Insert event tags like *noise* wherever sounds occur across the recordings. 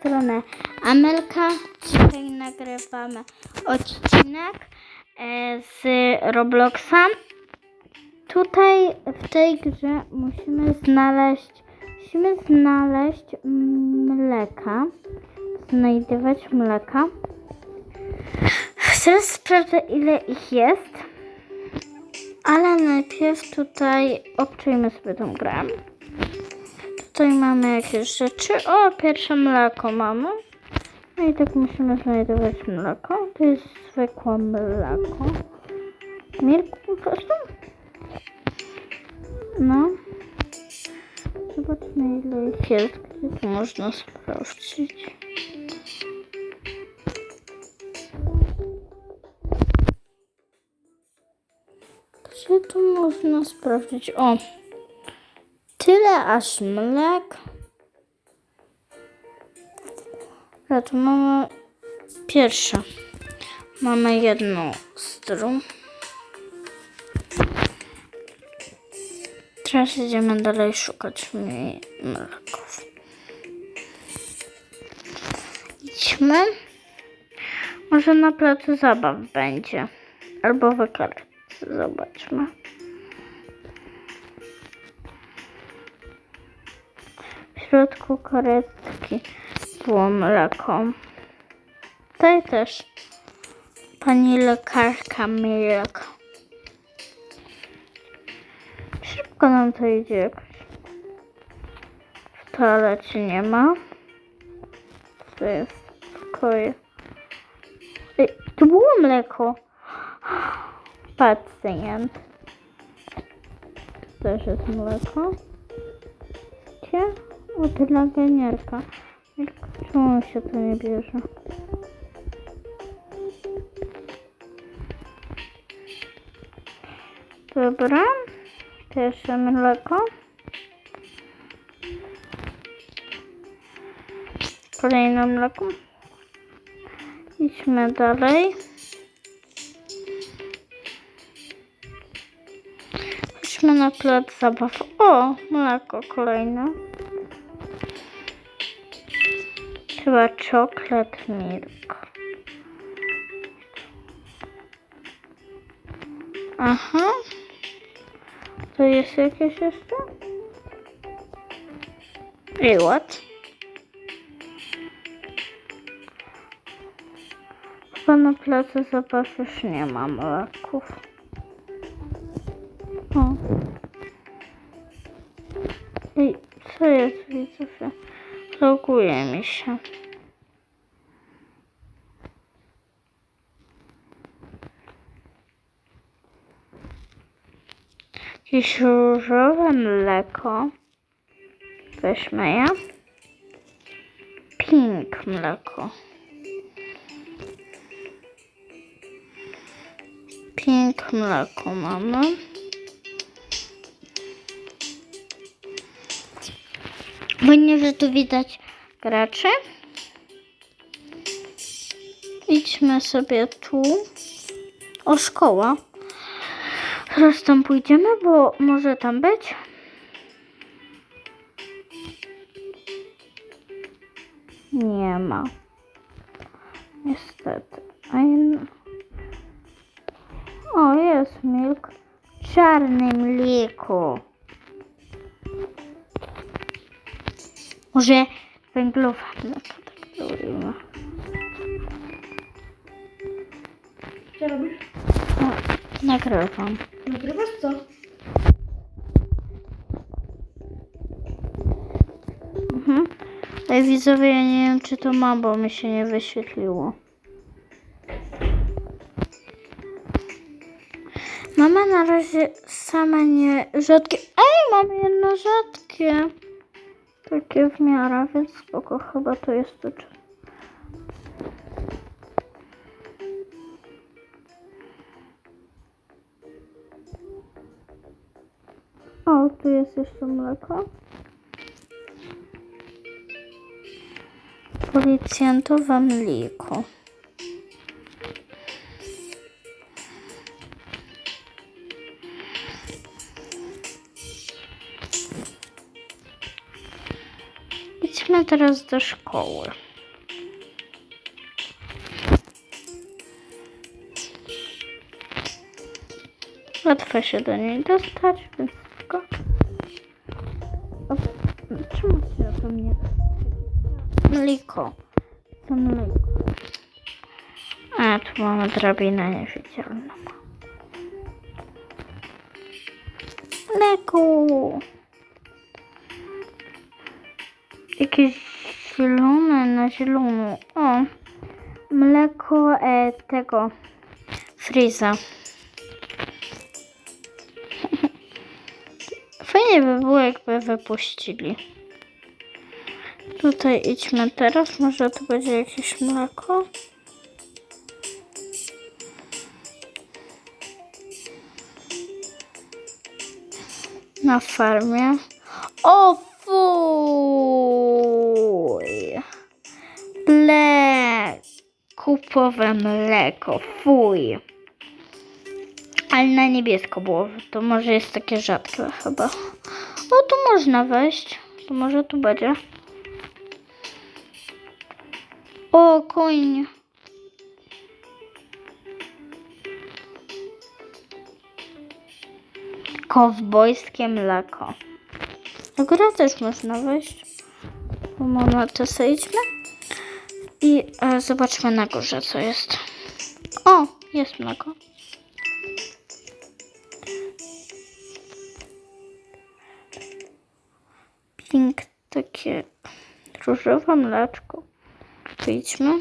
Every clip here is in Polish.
stronę Amelka. Dzisiaj nagrywamy odcinek e, z Robloxa. Tutaj w tej grze musimy znaleźć, musimy znaleźć mleka, znajdywać mleka. Teraz sprawdzę ile ich jest, ale najpierw tutaj obczajmy sobie tą grę. Tutaj mamy jakieś rzeczy. O, pierwsze mleko mamy. No i tak musimy znajdować mleko. To jest zwykłe mleko. Milk po prostu. No. Zobaczmy ile jest. Gdzie to można sprawdzić. Gdzie to można sprawdzić? O! Tyle aż mlek. A tu mamy pierwsze. Mamy jedną strum. Teraz idziemy dalej szukać mi mleków. Idźmy. Może na placu zabaw będzie. Albo w. Zobaczmy. Środku karetki było mleko. Tutaj też pani lekarka Milk. Szybko nam to idzie. W toalecie nie ma. To jest w pokoju. Ej, tu było mleko. Pacjent. Też jest mleko. Gdzie? O, dla genierka. Czemu się to nie bierze? Dobra. Pierwsze mleko. Kolejne mleko. Idźmy dalej. Chodźmy na plac zabaw. O, mleko kolejne. Chyba chocolate milk. Aha. To jest jakieś jeszcze? Ej, what? Chyba na placu zabaw już nie ma mleków. O. Ej, co jest? Widzę, loguje mi się. Jakieś różowe mleko. Weźmy je. Pink mleko. Pink mleko mamy. Fajnie, że tu widać graczy. Idźmy sobie tu. O, szkoła. Zaraz tam pójdziemy, bo może tam być. Nie ma. Niestety. O, jest milk. Czarne mleko. Może zrobimy. Co robisz? O, nagrywam. Nagrywasz co? Mhm. Ej, widzowie, ja nie wiem, czy to mam, bo mi się nie wyświetliło. Mama na razie same nie rzadkie. Ej, mamy jedno rzadkie. Takie w miarę, więc spoko, chyba to jest to. O, tu jest jeszcze mleko. Policjantowe mleko. teraz do szkoły. Łatwo się do niej dostać, więc tylko... Czemu się o mnie... Mleko. To. A, tu mamy drabinę niewidzialną. Mleku! Jakieś zielone na zielono. O, mleko e, tego Friza. *laughs* Fajnie by było, jakby wypuścili. Tutaj idźmy teraz. Może tu będzie jakieś mleko. Na farmie. O Kupowe mleko. Fuj! Ale na niebiesko było. To może jest takie rzadkie chyba. O, tu można wejść. To może tu będzie. O, koń. Kowbojskie mleko. Do też można wejść. Pomału to sejdźmy. I e, zobaczmy na górze, co jest. O, jest mleko. Pink, takie różowe mleczko. Wyjdźmy.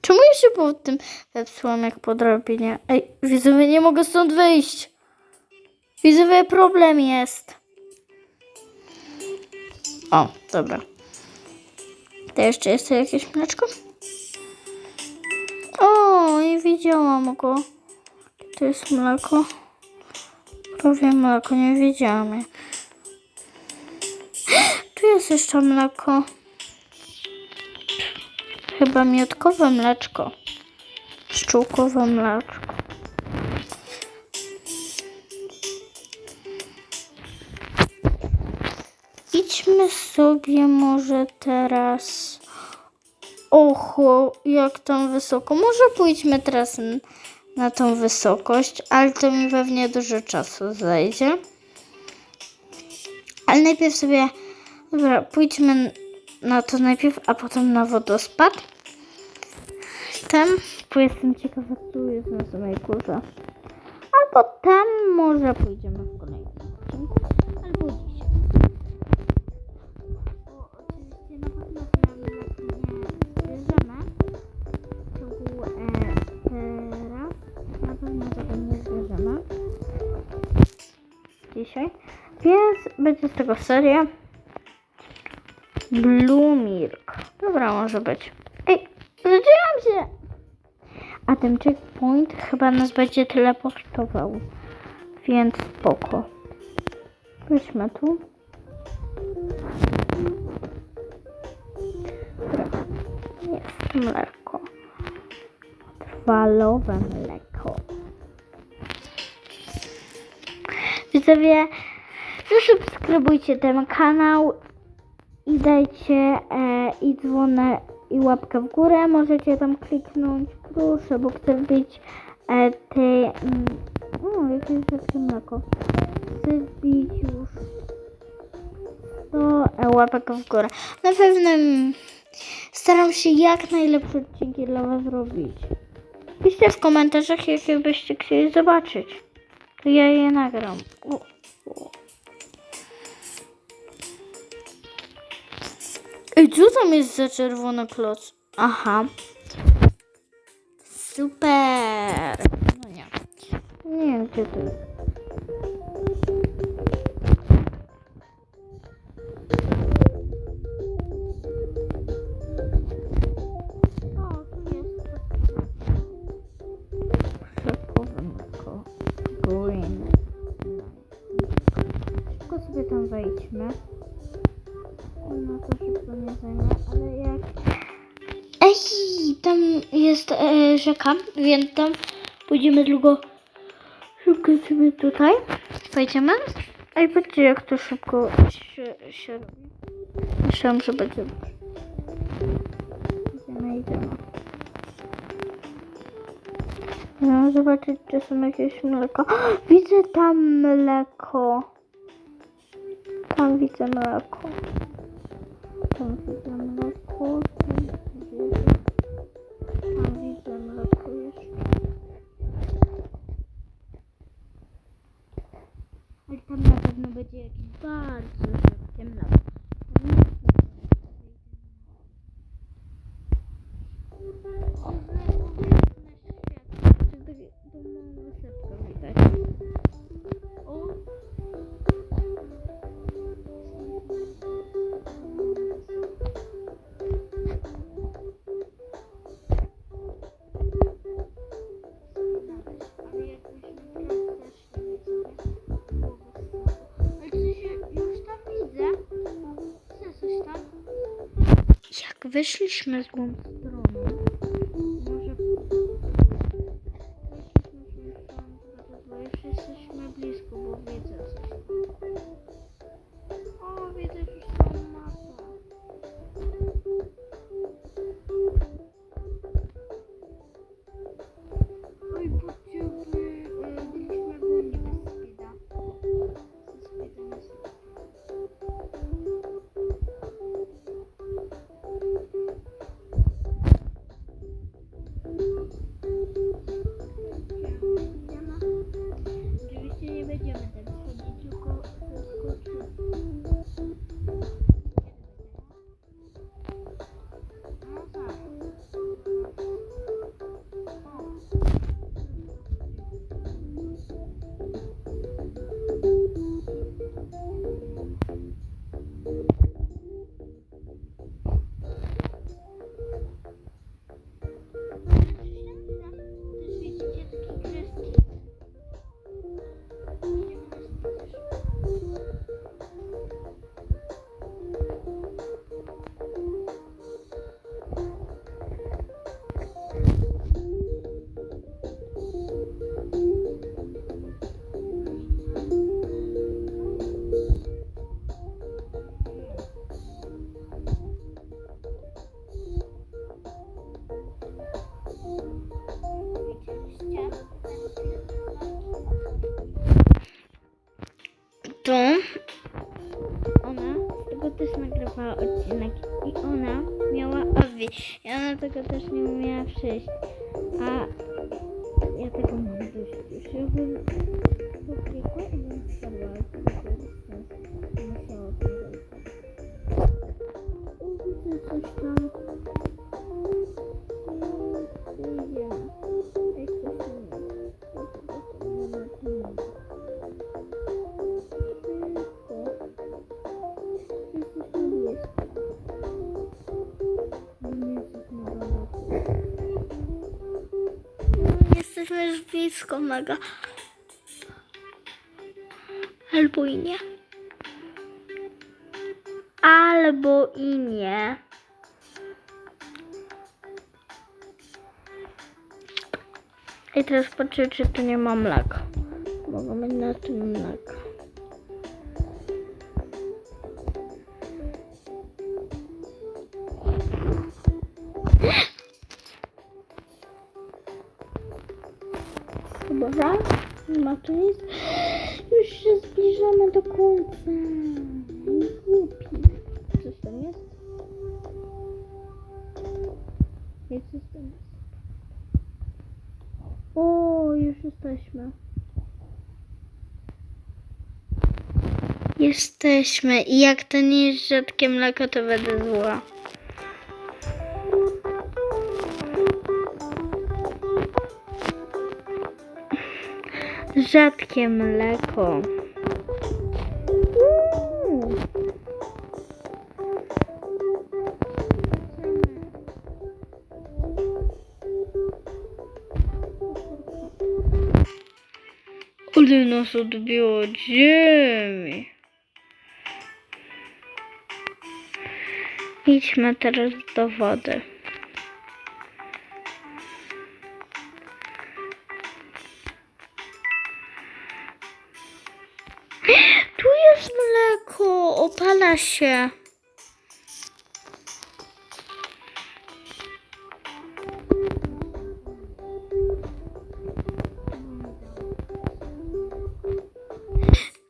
Czemu ja się po tym zepsułam jak po drabinie? Ej, widzowie, nie mogę stąd wyjść. Widzowie, problem jest. O, dobra. To jeszcze jest tu jakieś mleczko? O, nie widziałam go. To jest mleko. Prawie mleko, nie widziałam. je. *gasps* Tu jest jeszcze mleko. Chyba miodkowe mleczko. Pszczółkowe mleczko. Idźmy sobie może teraz. Oho, jak tam wysoko. Może pójdźmy teraz na tą wysokość, ale to mi pewnie dużo czasu zajdzie. Ale najpierw sobie. Dobra, pójdźmy na to najpierw, a potem na wodospad. Tam, bo jestem ciekawa, co jest na samej górze. Albo tam może pójdziemy w kolejnym Dzisiaj. Więc będzie z tego seria. Blue Milk. Dobra, może być. Ej, zadziałam się! A ten checkpoint chyba nas będzie teleportował. Więc spoko. Weźmy tu. Jest mleko. Trwalowe mleko. Widzowie, zasubskrybujcie ten kanał i dajcie e, i dzwonę i łapkę w górę. Możecie tam kliknąć, proszę, bo chcę wbić e, te... Mm, o, jakieś takie mleko. Chcę wbić już 100 e, łapek w górę. Na pewno staram się jak najlepsze odcinki dla Was robić. Piszcie w komentarzach, jakie byście chcieli zobaczyć. To ja je nagram. O, o. Ej, co tam jest za czerwony kloc? Aha. Super. No nie. Nie wiem, gdzie to jest. Sobie tam wejdźmy. No to szybko nie zajmę, ale jak... Ej, tam jest e, rzeka, więc tam pójdziemy długo. Szybko sobie tutaj wejdziemy. Ej, patrzcie jak to szybko się, się robi. Myślałam, że będzie... Idziemy, idziemy. No, zobaczyć, czy są jakieś mleko. *gasps* Widzę tam mleko. Tam widzę mleko. Tam widzę mleko. Tam widzę, mleko jeszcze. Ale tam na pewno będzie jakieś bardzo rzadkie mleko. Jak wyszliśmy nie umiała przejść. A ja tego mam dość już. Ja bym poklikła i bym spadła. ale to by było bez sensu. Nie musiała to Już blisko mega. Albo i nie. Albo i nie. I teraz patrzę, czy tu nie ma mleka. Mogą mieć na tym mleka. Nie ma tu nic. Już się zbliżamy do końca. Głupi. Coś tam jest? Jest coś tam jest. O, już jesteśmy. Jesteśmy. I jak to nie jest rzadkie mleko, to będę zła. Rzadkie mleko. Mm. Ale nas odbiło od ziemi. Idźmy teraz do wody. Jako, opala się.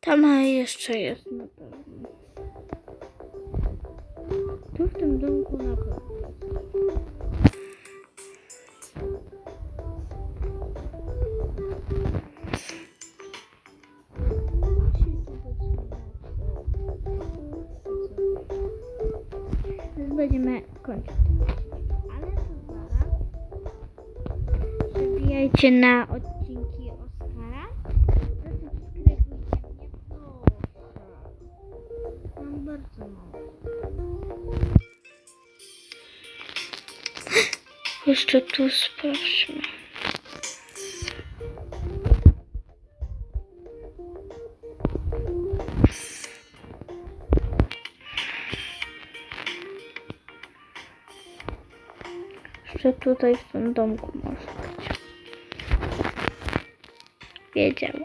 Tam jeszcze jest na pewno. Tu w tym domku na pewno. Będziemy kończyć. Ale zaraz. Wbijajcie na odcinki Oskara. Zasubskrybujcie mnie, proszę. Mam bardzo mało. Jeszcze tu sprawdźmy. Jeszcze tutaj w tym domku może być. Wiedziałam.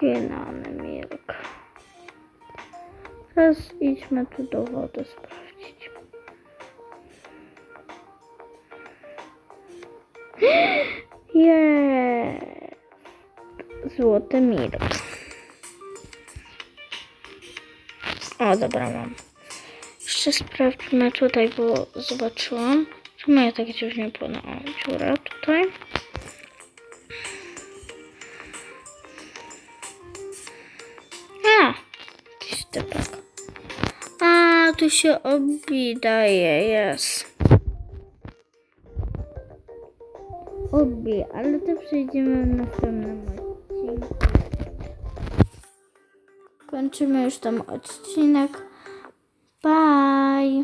Ginany milk. Teraz idźmy tu do wody sprawdzić. *gasps* Jest. Złoty milk. O, dobra, mam. Jeszcze sprawdźmy tutaj, bo zobaczyłam. Tu mnie tak gdzieś nie płynęło. O, dziura tutaj. A! Jakiś typek. A, tu się obidaje, jest. Obi, ale to przejdziemy w następnym odcinku. Kończymy już ten odcinek. Bye